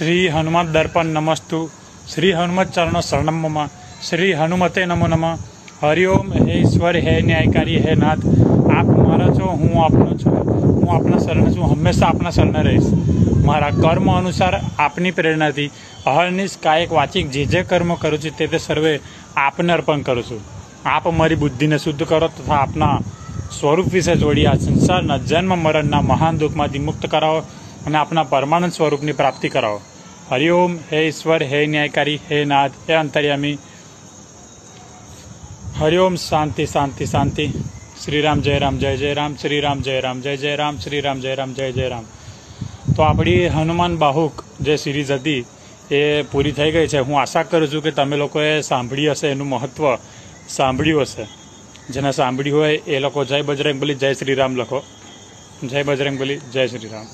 શ્રી હનુમાન દર્પણ નમસ્તુ. શ્રી હનુમત ચરણ શરણમ શ્રી હનુમતે નમો નમ. હરિઓમ હે ઈશ્વર હે ન્યાયકારી હે નાથ. આપ મારા છો, હું આપનો છું. હું આપના શરણ છું. હંમેશા આપના શરણ રહીશ. મારા કર્મ અનુસાર આપની પ્રેરણાથી અહર્નિશ કાયક વાચિક જે જે કર્મ કરું છું તે તે સર્વે આપને અર્પણ કરું છું. આપ મારી બુદ્ધિને શુદ્ધ કરો તથા આપના સ્વરૂપ વિશે જોડી આ સંસારના જન્મ મરણના મહાન દુઃખમાંથી મુક્ત કરાવો અને આપના પરમાનંદ સ્વરૂપની પ્રાપ્તિ કરાવો. હરિઓમ હે ઈશ્વર હે ન્યાયકારી હે નાથ હે અંતર્યામી હરિઓમ શાંતિ શાંતિ શાંતિ શ્રીરામ જય રામ જય જય રામ શ્રીરામ જય રામ જય જય રામ શ્રીરામ જય રામ જય જય રામ તો આપણી હનુમાન બાહુક જે સિરીઝ હતી એ પૂરી થઈ ગઈ છે. હું આશા કરું છું કે તમે લોકોએ સાંભળી હશે, એનું મહત્ત્વ સાંભળ્યું હશે. જેને સાંભળ્યું હોય એ લોકો જય બજરંગબલી, જય શ્રીરામ લખો. જય બજરંગબલી, જય શ્રીરામ.